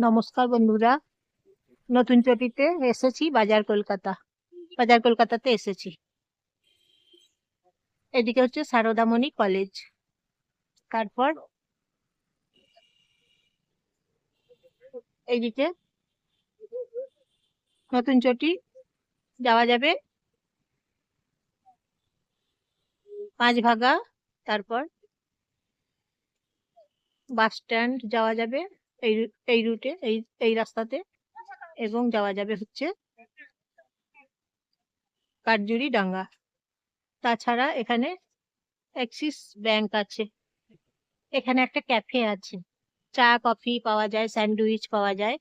নমস্কার বন্ধুরা। নতুন চটিতে এসেছি বাজার কলকাতা। বাজার কলকাতাতে এসেছি। এদিকে হচ্ছে সারদামণি কলেজ। তারপর এইদিকে নতুন চটি যাওয়া যাবে। পাঁচ ভাগা, তারপর বাস স্ট্যান্ড যাওয়া যাবে। এই এই রুটে, এই এই রাস্তাতে এবং যাওয়া যাবে হচ্ছে কাঠজুড়ি ডাঙ্গা তাছাড়া এখানে অ্যাক্সিস ব্যাংক আছে। এখানে একটা ক্যাফে আছে। চা, কফি পাওয়া যায়, স্যান্ডউইচ পাওয়া যায়।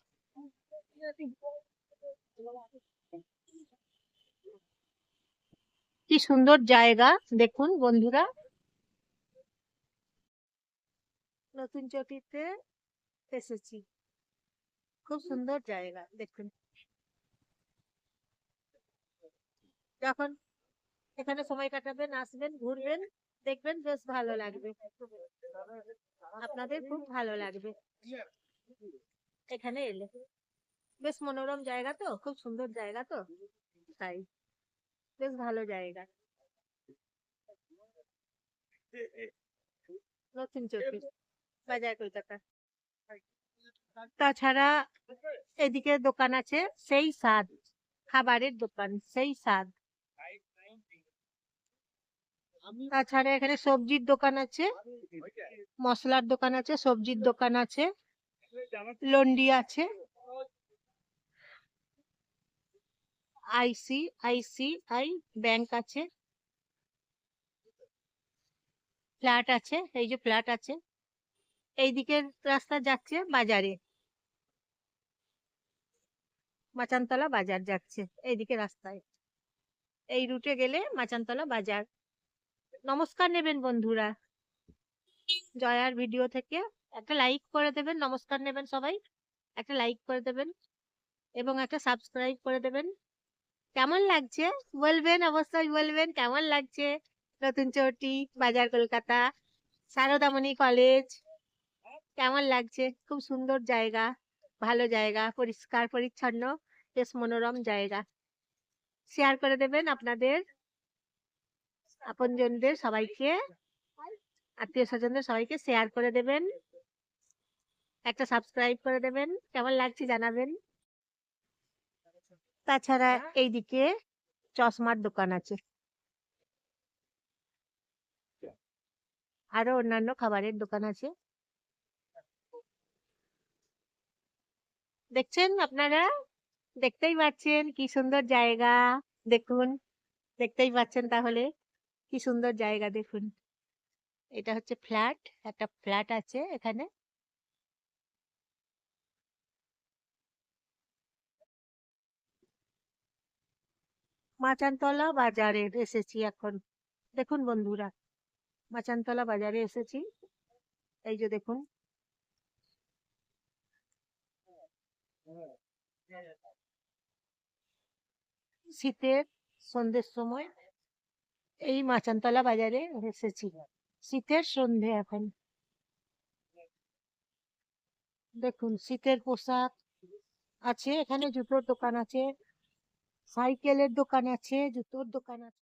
কি সুন্দর জায়গা, দেখুন বন্ধুরা। নতুন চটিতে এসেছি খুব সুন্দর জায়গা দেখুন যখন এখানে সময় কাটাবেন আসবেন ঘুরবেন দেখবেন বেশ ভালো লাগবে আপনাদের খুব ভালো লাগবে এখানে এলে বেশ মনোরম জায়গা তো খুব সুন্দর জায়গা তো তাই বেশ ভালো জায়গা নতুন চটি বাজার কলকাতা তাছাড়া এদিকে দোকান আছে সেই স্বাদ, খাবারের দোকান, সেই স্বাদ। তাছাড়া এখানে সবজির দোকান আছে, মশলার দোকান আছে, সবজির দোকান আছে, লন্ডি আছে। আইসি, আইসিআই ব্যাংক আছে। ফ্ল্যাট আছে, এই যে ফ্ল্যাট আছে। এই দিকের রাস্তা যাচ্ছে বাজারে। মাচানতলা বাজার যাচ্ছে এইদিকে রাস্তায়। এই রুটে গেলে মাচানতলা বাজার। নমস্কার নেবেন বন্ধুরা। জয়ার ভিডিও থেকে একটা লাইক করে দেবেন, নমস্কার নেবেন সবাই। একটা লাইক করে দেবেন এবং একটা সাবস্ক্রাইব করে দেবেন। কেমন লাগছে? বলবেন, অবশ্যই বলবেন। কেমন লাগছে? নতুন চটি বাজার কলকাতা, সারদামণি কলেজ। কেমন লাগছে? খুব সুন্দর জায়গা, ভালো জায়গা, পরিষ্কার, পরিচ্ছন্ন, বেশ মনোরম জায়গা। শেয়ার করে দেবেন আপনাদের, আপনজনদের সবাইকে, আত্মীয় স্বজনদের সবাইকে শেয়ার করে দেবেন। একটা সাবস্ক্রাইব করে দেবেন। কেমন লাগছে জানাবেন। তাছাড়া এইদিকে চশমার দোকান আছে। আরও অন্যান্য খাবারের দোকান আছে। দেখছেন আপনারা? দেখতেই পাচ্ছেন কি সুন্দর জায়গা। দেখুন, দেখতেই পাচ্ছেন তাহলে? কি সুন্দর জায়গা, দেখুন। এটা হচ্ছে ফ্ল্যাট, একটা ফ্ল্যাট আছে এখানে। মাচানতলা বাজারে এসেছি এখন। দেখুন বন্ধুরা, মাচানতলা বাজারে এসেছি। এই যে দেখুন শীতের সন্ধ্যের সময় এই মাচানতলা বাজারে এসেছি। শীতের সন্ধে এখন। দেখুন, শীতের পোশাক আছে, এখানে জুতোর দোকান আছে, সাইকেলের দোকান আছে, জুতোর দোকান আছে।